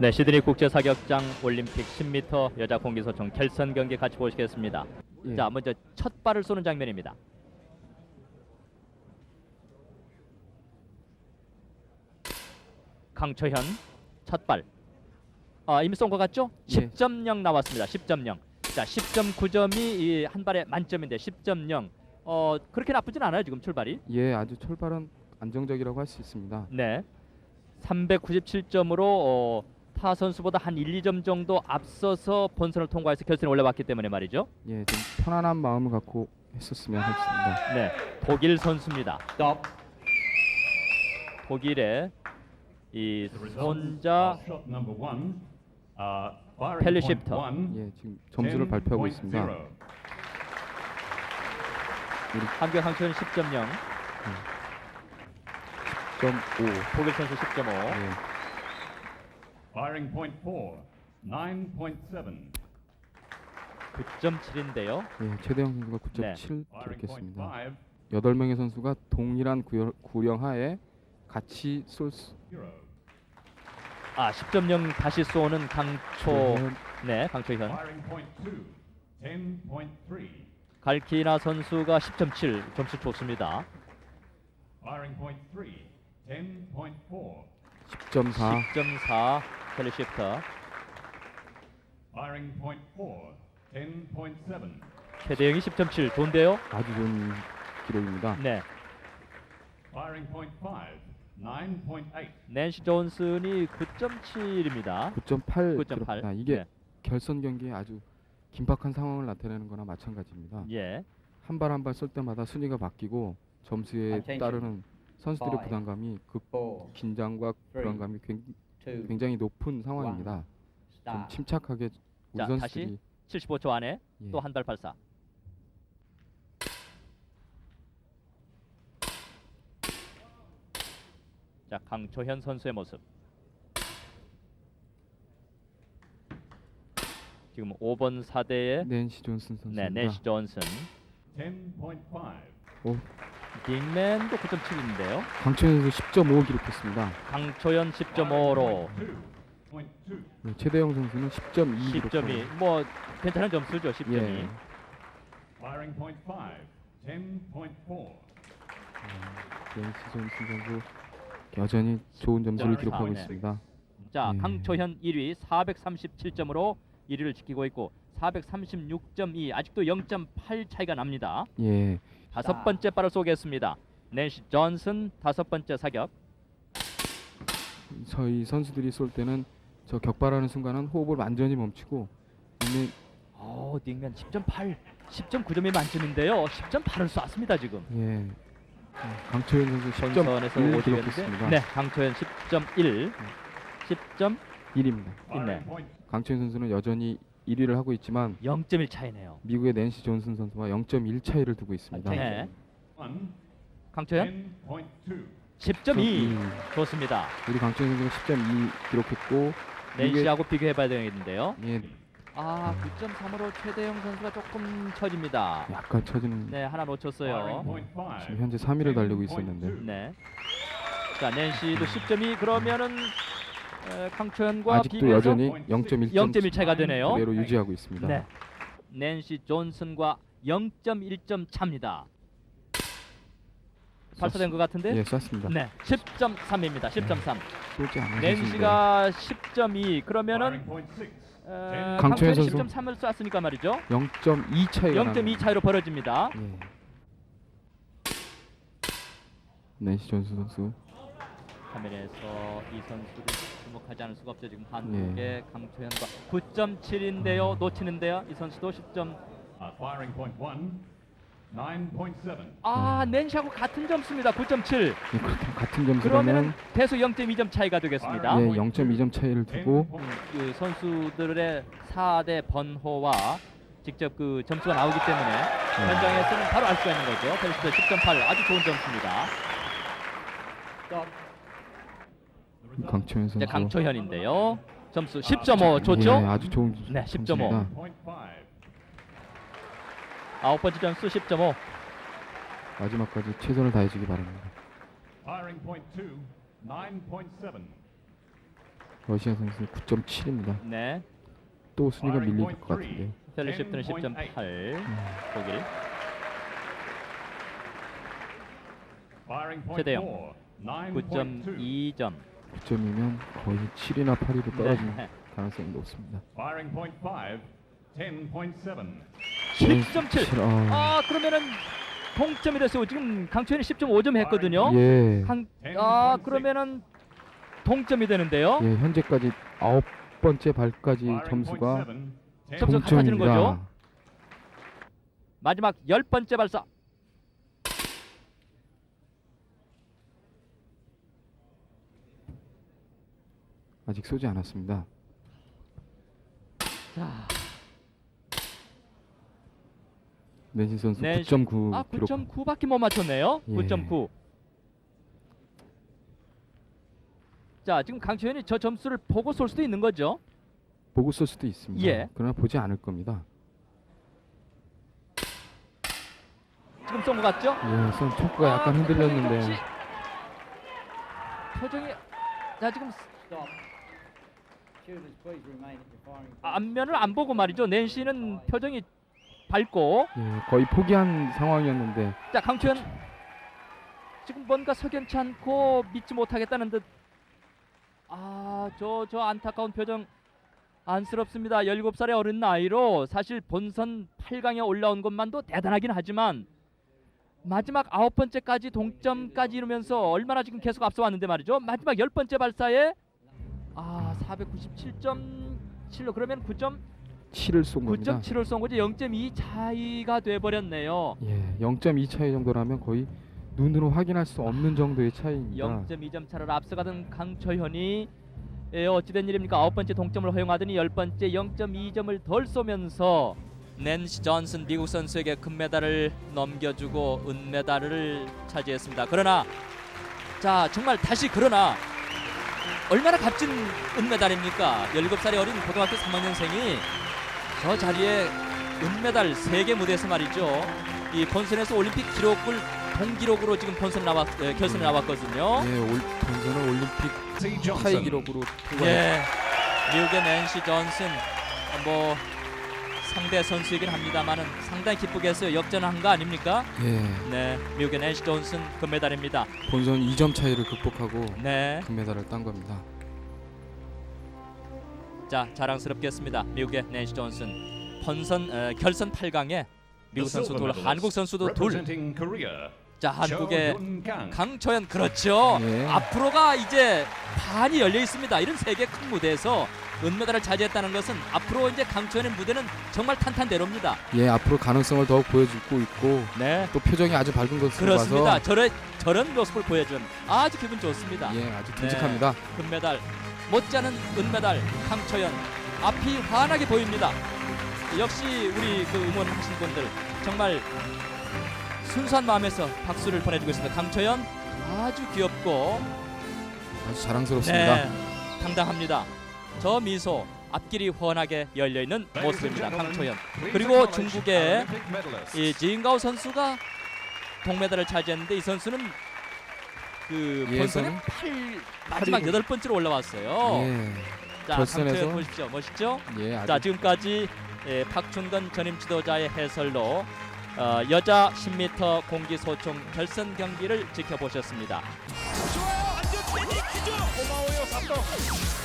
네, 시드니 국제 사격장 올림픽 10m 여자 공기소총 결선 경기 같이 보시겠습니다. 예. 자, 먼저 첫 발을 쏘는 장면입니다. 강초현 첫 발. 아, 이미 쏜 것 같죠? 예. 10.0 나왔습니다. 10.0. 자, 10.9점이 이한 발에 만점인데 10.0. 어, 그렇게 나쁘진 않아요, 지금 출발이. 예, 아주 철발은 안정적이라고 할 수 있습니다. 네. 397점으로 어, 타 선수보다 한 1, 2점 정도 앞서서 본선을 통과해서 결선에 올라왔기 때문에 말이죠. 예, 좀 편안한 마음을 갖고 했었으면 했습니다. 네. 독일 선수입니다. 독일의 이 손자 펠리 시프터. 예, 지금 점수를 발표하고 있습니다. 한국 항천 10.0, 10.5. 독일 선수 10.5. 예, Firing point four, nine point seven. 9.7인데요. 예, 최대영 선수가 네. 9.7 Firing point 기록했습니다. five, 여덟 명의 선수가 동일한 구열, 구령 하에 같이 쏠 수. zero. 아, 10.0 다시 쏘는 강초. 네, 강초현. Firing point two, ten point three. 갈키나 선수가 10.7 점수 좋습니다. Firing point three, ten point four. 10.4. 10.4 펠리 시프터. Firing point four, ten point seven. 최대영이 10.7 좋은데요? 아주 좋은 기록입니다. 네. Firing point five, nine point eight. 낸시 존슨이 9.7입니다. 9.8 9.8. 기록입니다. 이게 네. 결선 경기에 아주 긴박한 상황을 나타내는 거나 마찬가지입니다. 예. 한 발 한 발 쏠 때마다 순위가 바뀌고 점수에 Attention. 따르는 선수들의. 부담감이 급 긴장과. 불안감이 굉- 굉장히 높은 상황입니다. 좀. 침착하게 우리 자, 선수들이 75초 안에 예. 또 한 발 발사. 자, 강초현 선수의 모습. 지금 5번 사대의 낸시 존슨 선수입니다. 네, 낸시 존슨. Ten point five. 오, 빅맨도 9.7인데요. 강철 선수 10.5 기록했습니다. 강초현 10.5로 Two, point two. 네, 최대영 선수는 10.2 기록하고 10점이 뭐 괜찮은 점수죠. 10점이. 예. Firing point five, ten point four. 낸시 존슨 선수 여전히 좋은 점수를 자, 기록하고 네. 있습니다. 자, 예. 강초현 1위 437점으로 1위를 지키고 있고 436.2 아직도 0.8 차이가 납니다. 예, 다섯 번째 발을 쏘겠습니다. 낸시 존슨 다섯 번째 사격. 저희 선수들이 쏠 때는 저 격발하는 순간은 호흡을 완전히 멈추고 이미 어, 닉맨 10.8, 10.9점이 만점인데요. 10.8을 쐈습니다 지금. 예, 강철현 선수 본선에서 10.1 5위였는데, 기록했습니다. 네, 강초현 10.1, 10점 1입니다. 있네. Firing point 강철현 선수는 여전히 1위를 하고 있지만 0.1 차이네요. 미국의 낸시 존슨 선수와 0.1 차이를 두고 있습니다. 네, 강초현 ten point two. 10.2 음, 좋습니다. 우리 강철현 선수가 10.2 기록했고 낸시하고 비교해봐야 되겠는데요. 예, 아, 9.3으로 최대영 선수가 조금 처집니다. 약간 처지는 네, 하나 놓쳤어요. 지금 현재 3위를 달리고 10.2. 있었는데 네. 자, 낸시도 10점이 그러면은 에, 강초현과 아직도 비교해서 여전히 0.1 0.1 차이가 되네요. 그대로 유지하고 있습니다. 네. 낸시 존슨과 0.1점 차입니다. 발사된 것 같은데? 예, 쐈습니다. 네, 10.3입니다. 10.3. 쏘지 않은 낸시가 10.2 그러면은. 어, 강초현 강초현이 선수. 10.3을 쐈으니까 말이죠. 0.2 차이가 0.2 차이로 벌어집니다. 예. 낸시 존슨 선수 화면에서 이 선수를 주목하지 않을 수가 없죠. 지금 한국의 예. 강초현과 9.7인데요. 놓치는데요. 이 선수도 10점. Uh, firing point one, nine point seven. 아, 낸시하고 같은 점수입니다. 9.7. 예, 그렇게 같은 점수라면 대수 0.2점 차이가 되겠습니다. 예, 0.2점 차이를 두고 음, 그 선수들의 4대 번호와 직접 그 점수가 나오기 때문에 현장에서는 바로 알 수가 있는 거죠. 펠스트 10.8 아주 좋은 점수입니다. 강철현 이제 선수 강초현인데요. 점수 10.5 좋죠? 예, 아주 좋은 네, 10.5. 점수입니다. Point five. 아홉 번째 점수 10.5. 마지막까지 최선을 다해주기 바랍니다. Firing point two, nine point seven. 러시아 선수 9.7입니다. 네. 또 순위가 밀릴 것 같은데. 펠리시프트는 10.8. 음. 독일. Firing point 최대영. four, 9.2. 9.2점. 9점이면 거의 7이나 8위로 떨어지는 네. 가능성이 높습니다. Firing point five, 10.7. 10.7. 아, 아 그러면은 동점이 됐어요. 지금 강초현이 10.5점 했거든요. 예. 한, 아 그러면은 동점이 되는데요. 예, 현재까지 아홉 번째 발까지 점수가 점수 같아지는 거죠. 동점입니다. 마지막 열 번째 발사. 아직 쏘지 않았습니다. 자, 낸시 선수 낸시. 9.9 아 기록. 9.9밖에 못 맞췄네요. 예. 9.9. 자, 지금 강초현이 저 점수를 보고 쏠 수도 있는 거죠. 보고 쏠 수도 있습니다. 예. 그러나 보지 않을 겁니다. 지금 쏜 것 같죠? 예, 손 초크가 약간 아, 흔들렸는데 혹시 표정이 자 지금 Shooters, 앞면을 안 보고 말이죠. 낸시는 표정이 밝고 예, 거의 포기한 상황이었는데 자 강초현 지금 뭔가 석연치 않고 믿지 못하겠다는 듯. 아, 저 저 안타까운 표정 안쓰럽습니다. 17살의 어린 나이로 사실 본선 8강에 올라온 것만도 대단하긴 하지만 마지막 아홉 번째까지 동점까지 이루면서 얼마나 지금 계속 앞서왔는데 말이죠. 마지막 열 번째 발사에 아, 497.7로 그러면 9점 7을 쏜 겁니다. 9.7을 쏜 거지 0.2 차이가 돼 버렸네요. 예, 0.2 차이 정도라면 거의 눈으로 확인할 수 없는 정도의 차이입니다. 0.2점 차를 앞서가던 강초현이 예, 어찌된 일입니까? 아홉 번째 동점을 허용하더니 열 번째 0.2점을 덜 쏘면서 낸시 존슨 미국 선수에게 금메달을 넘겨주고 은메달을 차지했습니다. 그러나 자 정말 다시 그러나 얼마나 값진 은메달입니까? 17살의 어린 고등학교 3학년생이 저 자리에 은메달 세계 무대에서 말이죠. 이 본선에서 올림픽 기록을 동기록으로 지금 본선 나왔 예, 결선에 나왔거든요. 예, 올, 본선은 올림픽. 타이. 기록으로 통과했 예, 미국의 낸시 존슨 뭐 상대 선수이긴 합니다만은 상당히 기쁘게 했어요. 역전한 거 아닙니까? 예, 네, 미국의 낸시 존슨 금메달입니다. 본선 2점 차이를 극복하고 네, 금메달을 딴 겁니다. 자 자랑스럽겠습니다. 미국의 낸시 존슨 본선 어, 결선 8강에 미국 선수 둘, 한국 선수도 둘. representing Korea, 자 한국의. 강초연 그렇죠. 예. 앞으로가 이제 판이 열려 있습니다. 이런 세계 큰 무대에서 은메달을 차지했다는 것은 앞으로 이제 강초연의 무대는 정말 탄탄대로입니다. 예, 앞으로 가능성을 더욱 보여주고 있고 네. 또 표정이 아주 밝은 것으로 그렇습니다. 봐서 저런 저런 모습을 보여준 아주 기분 좋습니다. 예, 아주 듬직합니다. 금메달 못지않은 은메달 강초연 앞이 환하게 보입니다. 역시 우리 그 응원하신 분들 정말 순수한 마음에서 박수를 보내주고 있습니다. 강초연 아주 귀엽고 아주 자랑스럽습니다. 네, 당당합니다. 저 미소 앞길이 훤하게 열려 있는 모습입니다. please 그리고 중국의. 이 지인가오 선수가 동메달을 차지했는데 이 선수는 그 본선에 예선? 8 마지막. 여덟 번째로 올라왔어요. 예, 자, 결선에서- 강초연 보십시오. 멋있죠? 예, 아주 자, 지금까지 예, 박춘건 전임 지도자의 해설로 어, 여자 10m 공기 소총 결선 경기를 지켜보셨습니다. 좋아요. 기죠. 고마워요, 감독.